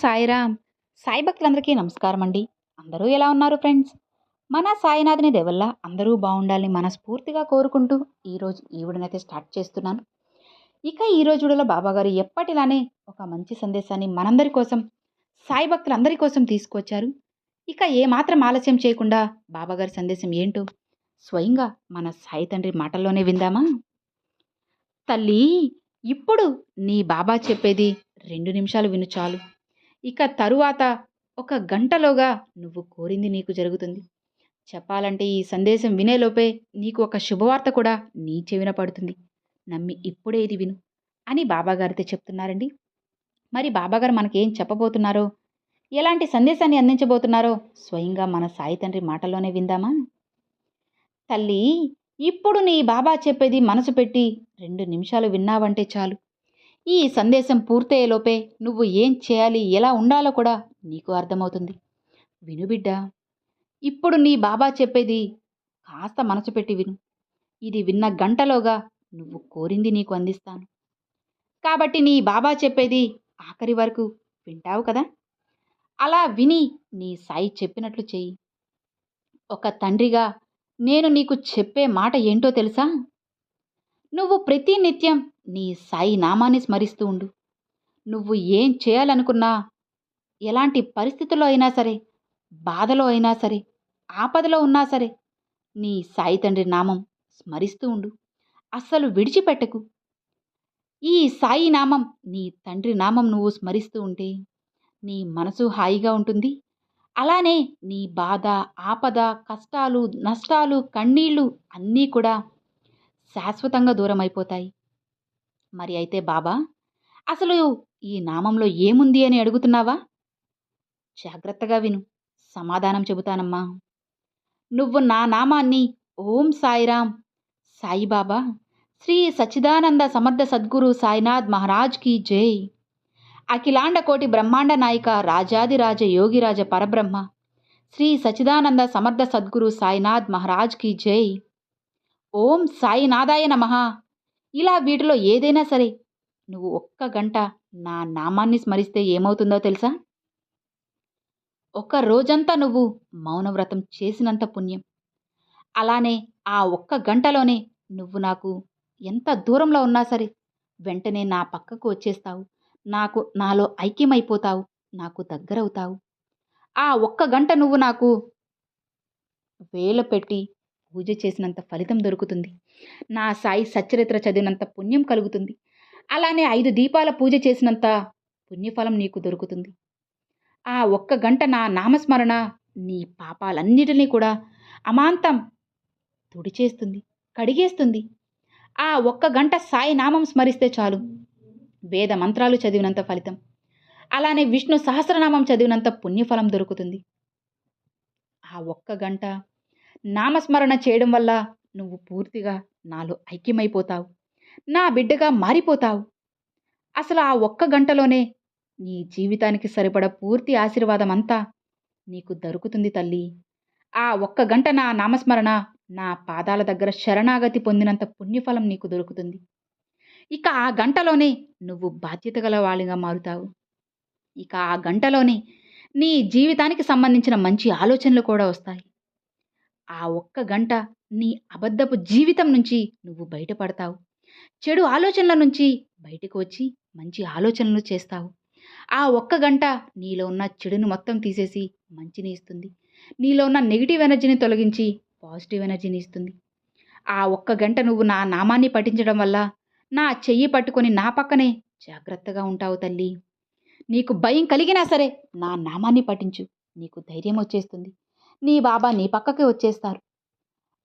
సాయిరామ్. సాయి భక్తులందరికీ నమస్కారం అండి అందరూ ఎలా ఉన్నారు ఫ్రెండ్స్? మన సాయినాథుని దేవల్ల అందరూ బాగుండాలని మనస్ఫూర్తిగా కోరుకుంటూ ఈరోజు ఈ వీడియోనైతే స్టార్ట్ చేస్తున్నాను. ఇక ఈ రోజు వీడియోలో బాబాగారు ఎప్పటిలానే ఒక మంచి సందేశాన్ని మనందరి కోసం సాయి భక్తులందరి కోసం తీసుకొచ్చారు. ఇక ఏమాత్రం ఆలస్యం చేయకుండా బాబాగారి సందేశం ఏంటో స్వయంగా మన సాయి తండ్రి మాటల్లోనే విందామా? తల్లి ఇప్పుడు నీ బాబా చెప్పేది రెండు నిమిషాలు విను చాలు. ఇక తరువాత ఒక గంటలోగా నువ్వు కోరింది నీకు జరుగుతుంది. చెప్పాలంటే ఈ సందేశం వినేలోపే నీకు ఒక శుభవార్త కూడా నీ చెవిన పడుతుంది. నమ్మి ఇప్పుడే ఇది విను అని బాబాగారితో చెప్తున్నారండి. మరి బాబాగారు మనకేం చెప్పబోతున్నారో ఎలాంటి సందేశాన్ని అందించబోతున్నారో స్వయంగా మన సాయి తండ్రి మాటల్లోనే విందామా? తల్లి ఇప్పుడు నీ బాబా చెప్పేది మనసు పెట్టి రెండు నిమిషాలు విన్నావంటే చాలు. ఈ సందేశం పూర్తయ్యేలోపే నువ్వు ఏం చేయాలి ఎలా ఉండాలో కూడా నీకు అర్థమవుతుంది. విను బిడ్డ ఇప్పుడు నీ బాబా చెప్పేది కాస్త మనసు పెట్టి విను. ఇది విన్న గంటలోగా నువ్వు కోరింది నీకు అందిస్తాను. కాబట్టి నీ బాబా చెప్పేది ఆఖరి వరకు వింటావు కదా? అలా విని నీ సాయి చెప్పినట్లు చెయ్యి. ఒక తండ్రిగా నేను నీకు చెప్పే మాట ఏంటో తెలుసా? నువ్వు ప్రతి నిత్యం నీ సాయి నామాన్ని స్మరిస్తూ ఉండు. నువ్వు ఏం చేయాలనుకున్నా ఎలాంటి పరిస్థితుల్లో అయినా సరే బాధలో అయినా సరే ఆపదలో ఉన్నా సరే నీ సాయి తండ్రి నామం స్మరిస్తూ ఉండు. అస్సలు విడిచిపెట్టకు. ఈ సాయి నామం నీ తండ్రి నామం నువ్వు స్మరిస్తూ ఉంటే నీ మనసు హాయిగా ఉంటుంది. అలానే నీ బాధ ఆపద కష్టాలు నష్టాలు కన్నీళ్ళు అన్నీ కూడా శాశ్వతంగా దూరం అయిపోతాయి మరి అయితే బాబా అసలు ఈ నామంలో ఏముంది అని అడుగుతున్నావా? జాగ్రత్తగా విను. సమాధానం చెబుతానమ్మా. నువ్వు నా నామాన్ని ఓం సాయిరామ్. సాయిబాబా శ్రీ సచ్చిదానంద సమర్థ సద్గురు సాయినాథ్ మహారాజ్ కీ జై. అఖిలాండ కోటి బ్రహ్మాండ నాయిక రాజాదిరాజ యోగిరాజ పరబ్రహ్మ శ్రీ సచిదానంద సమర్థ సద్గురు సాయినాథ్ మహారాజ్ కీ జై. ఓం సాయినాథాయ నమః. ఇలా వీటిలో ఏదైనా సరే నువ్వు ఒక్క గంట నా నామాన్ని స్మరిస్తే ఏమవుతుందో తెలుసా? ఒక రోజంతా నువ్వు మౌనవ్రతం చేసినంత పుణ్యం. అలానే ఆ ఒక్క గంటలోనే నువ్వు నాకు ఎంత దూరంలో ఉన్నా సరే వెంటనే నా పక్కకు వచ్చేస్తావు. నాకు నాలో ఐక్యమైపోతావు. నాకు దగ్గరవుతావు. ఆ ఒక్క గంట నువ్వు నాకు వేల పెట్టి పూజ చేసినంత ఫలితం దొరుకుతుంది. నా సాయి సచ్చరిత్ర చదివినంత పుణ్యం కలుగుతుంది. అలానే ఐదు దీపాల పూజ చేసినంత పుణ్యఫలం నీకు దొరుకుతుంది. ఆ ఒక్క గంట నా నామస్మరణ నీ పాపాలన్నిటినీ కూడా అమాంతం తుడిచేస్తుంది కడిగేస్తుంది. ఆ ఒక్క గంట సాయి నామం స్మరిస్తే చాలు. వేద మంత్రాలు చదివినంత ఫలితం. అలానే విష్ణు సహస్రనామం చదివినంత పుణ్యఫలం దొరుకుతుంది. ఆ ఒక్క గంట నామస్మరణ చేయడం వల్ల నువ్వు పూర్తిగా నాలో ఐక్యమైపోతావు. నా బిడ్డగా మారిపోతావు. అసలు ఆ ఒక్క గంటలోనే నీ జీవితానికి సరిపడ పూర్తి ఆశీర్వాదం అంతా నీకు దొరుకుతుంది తల్లి. ఆ ఒక్క గంట నా నామస్మరణ నా పాదాల దగ్గర శరణాగతి పొందినంత పుణ్యఫలం నీకు దొరుకుతుంది. ఇక ఆ గంటలోనే నువ్వు బాధ్యత గల వాళ్ళుగా మారుతావు. ఇక ఆ గంటలోనే నీ జీవితానికి సంబంధించిన మంచి ఆలోచనలు కూడా వస్తాయి. ఆ ఒక్క గంట నీ అబద్ధపు జీవితం నుంచి నువ్వు బయటపడతావు. చెడు ఆలోచనల నుంచి బయటకు వచ్చి మంచి ఆలోచనలు చేస్తావు. ఆ ఒక్క గంట నీలో ఉన్న చెడును మొత్తం తీసేసి మంచిని ఇస్తుంది. నీలో ఉన్న నెగిటివ్ ఎనర్జీని తొలగించి పాజిటివ్ ఎనర్జీని ఇస్తుంది. ఆ ఒక్క గంట నువ్వు నా నామాన్ని పఠించడం వల్ల నా చెయ్యి పట్టుకొని నా పక్కనే జాగ్రత్తగా ఉంటావు తల్లి. నీకు భయం కలిగినా సరే నా నామాన్ని పఠించు. నీకు ధైర్యం వచ్చేస్తుంది. నీ బాబా నీ పక్కకి వచ్చేస్తారు.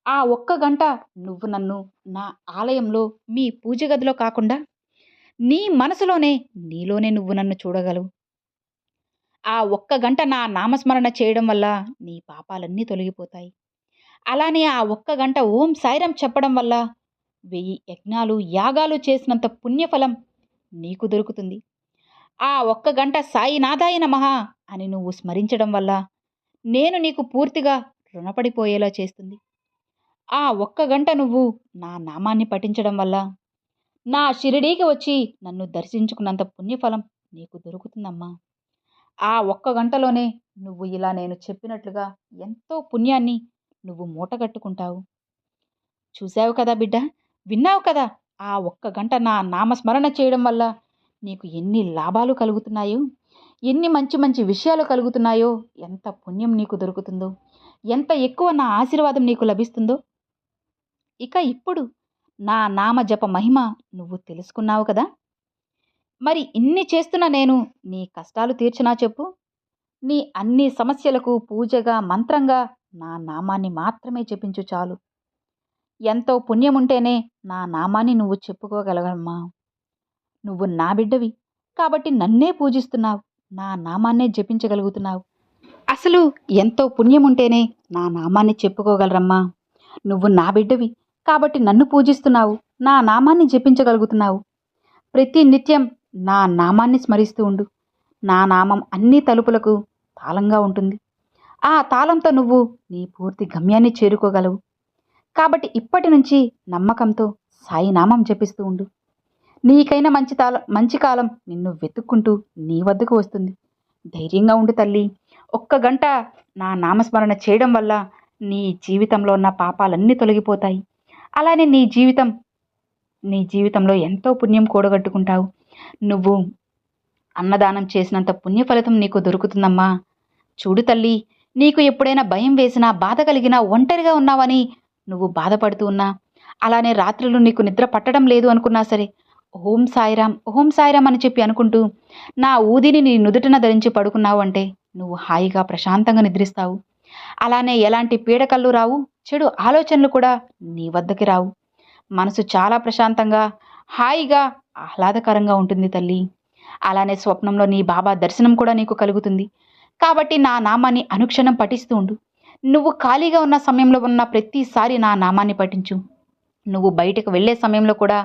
ఆ ఒక్క గంట నువ్వు నన్ను నా ఆలయంలో మీ పూజ గదిలో కాకుండా నీ మనసులోనే నీలోనే నువ్వు నన్ను చూడగలవు. ఆ ఒక్క గంట నా నామస్మరణ చేయడం వల్ల నీ పాపాలన్నీ తొలగిపోతాయి. అలానే ఆ ఒక్క గంట ఓం సాయిరం చెప్పడం వల్ల వెయ్యి యజ్ఞాలు యాగాలు చేసినంత పుణ్యఫలం నీకు దొరుకుతుంది. ఆ ఒక్క గంట సాయినాథాయ నమః అని నువ్వు స్మరించడం వల్ల నేను నీకు పూర్తిగా రుణపడిపోయేలా చేస్తుంది. ఆ ఒక్క గంట నువ్వు నా నామాన్ని పఠించడం వల్ల నా షిరిడీకి వచ్చి నన్ను దర్శించుకున్నంత పుణ్యఫలం నీకు దొరుకుతుందమ్మా. ఆ ఒక్క గంటలోనే నువ్వు ఇలా నేను చెప్పినట్లుగా ఎంతో పుణ్యాన్ని నువ్వు మూటగట్టుకుంటావు చూసావు కదా బిడ్డ విన్నావు కదా ఆ ఒక్క గంట నా నామస్మరణ చేయడం వల్ల నీకు ఎన్ని లాభాలు కలుగుతున్నాయో? ఎన్ని మంచి మంచి విషయాలు కలుగుతున్నాయో ఎంత పుణ్యం నీకు దొరుకుతుందో ఎంత ఎక్కువ నా ఆశీర్వాదం నీకు లభిస్తుందో. ఇక ఇప్పుడు నా నామ జప మహిమ నువ్వు తెలుసుకున్నావు కదా? మరి ఇన్ని చేస్తున్న నేను నీ కష్టాలు తీర్చినా చెప్పు. నీ అన్ని సమస్యలకు పూజగా మంత్రంగా నా నామాన్ని మాత్రమే చెప్పించు చాలు. ఎంతో పుణ్యం ఉంటేనే నా నామాన్ని నువ్వు చెప్పుకోగలగమ్మా. నువ్వు నా బిడ్డవి కాబట్టి నన్నే పూజిస్తున్నావు. నా నామాన్నే జపించగలుగుతున్నావు. అసలు? ఎంతో పుణ్యం ఉంటేనే నా నామాన్ని చెప్పుకోగలరమ్మా. నువ్వు నా బిడ్డవి కాబట్టి నన్ను పూజిస్తున్నావు. నా నామాన్ని జపించగలుగుతున్నావు. ప్రతి నిత్యం నా నామాన్ని స్మరిస్తూ ఉండు. నా నామం అన్ని తలుపులకు తాళంగా ఉంటుంది. ఆ తాళంతో నువ్వు నీ పూర్తి గమ్యాన్ని చేరుకోగలవు. కాబట్టి ఇప్పటి నుంచి నమ్మకంతో సాయి నామం జపిస్తూ ఉండు. నీకైనా మంచి తాల మంచి కాలం నిన్ను వెతుక్కుంటూ నీ వద్దకు వస్తుంది. ధైర్యంగా ఉండు తల్లి. ఒక్క గంట నా నామస్మరణ చేయడం వల్ల నీ జీవితంలో ఉన్న పాపాలన్నీ తొలగిపోతాయి. అలానే నీ జీవితం నీ జీవితంలో ఎంతో పుణ్యం కూడగట్టుకుంటావు. నువ్వు అన్నదానం చేసినంత పుణ్య ఫలితం నీకు దొరుకుతుందమ్మా. చూడు తల్లి నీకు ఎప్పుడైనా భయం వేసినా బాధ కలిగినా ఒంటరిగా ఉన్నావని నువ్వు బాధపడుతూ ఉన్నా అలానే రాత్రులు నీకు నిద్ర పట్టడం లేదు అనుకున్నా సరే ఓం సాయిరామ్ ఓం సాయిరామ్ అని చెప్పి అనుకుంటూ నా ఊదిని నీ నుదుటన ధరించి పడుకున్నావు అంటే నువ్వు హాయిగా ప్రశాంతంగా నిద్రిస్తావు. అలానే ఎలాంటి పీడకళ్ళు రావు చెడు ఆలోచనలు కూడా నీ వద్దకి రావు. మనసు చాలా ప్రశాంతంగా హాయిగా ఆహ్లాదకరంగా ఉంటుంది తల్లి. అలానే స్వప్నంలో నీ బాబా దర్శనం కూడా నీకు కలుగుతుంది. కాబట్టి నా నామాన్ని అనుక్షణం పఠిస్తూ ఉండు. నువ్వు ఖాళీగా ఉన్న సమయంలో ఉన్న ప్రతిసారి నా నామాన్ని పఠించు. నువ్వు బయటకు వెళ్ళే సమయంలో కూడా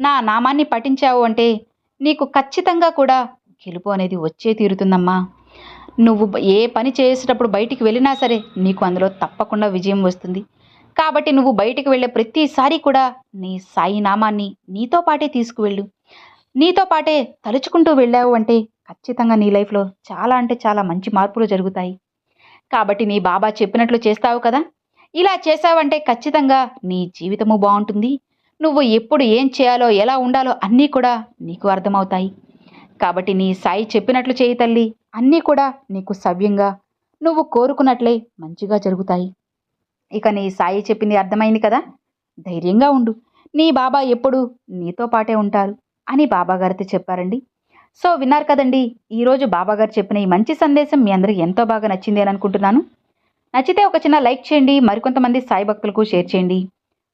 నా నామాన్ని పఠించావు అంటే నీకు ఖచ్చితంగా కూడా గెలుపు అనేది వచ్చే తీరుతుందమ్మా. నువ్వు ఏ పని చేసేటప్పుడు బయటికి వెళ్ళినా సరే నీకు అందులో తప్పకుండా విజయం వస్తుంది. కాబట్టి నువ్వు బయటికి వెళ్ళే ప్రతిసారి కూడా నీ సాయి నామాన్ని నీతో పాటే తీసుకువెళ్ళు. నీతో పాటే తలుచుకుంటూ వెళ్ళావు అంటే ఖచ్చితంగా నీ లైఫ్లో చాలా అంటే చాలా మంచి మార్పులు జరుగుతాయి. కాబట్టి నీ బాబా చెప్పినట్లు చేస్తావు కదా? ఇలా చేసావంటే ఖచ్చితంగా నీ జీవితము బాగుంటుంది. నువ్వు ఎప్పుడు ఏం చేయాలో ఎలా ఉండాలో అన్నీ కూడా నీకు అర్థమవుతాయి. కాబట్టి నీ సాయి చెప్పినట్లు చేయి తల్లి. అన్నీ కూడా నీకు సవ్యంగా నువ్వు కోరుకున్నట్లే మంచిగా జరుగుతాయి. ఇక నీ సాయి చెప్పింది అర్థమైంది కదా? ధైర్యంగా ఉండు. నీ బాబా ఎప్పుడు నీతో పాటే ఉంటారు అని బాబాగారితో చెప్పారండి. సో విన్నారు కదండి ఈరోజు బాబాగారు చెప్పిన ఈ మంచి సందేశం మీ అందరికీ ఎంతో బాగా నచ్చింది అని అనుకుంటున్నాను. నచ్చితే ఒక చిన్న లైక్ చేయండి మరికొంతమంది సాయి భక్తులకు షేర్ చేయండి.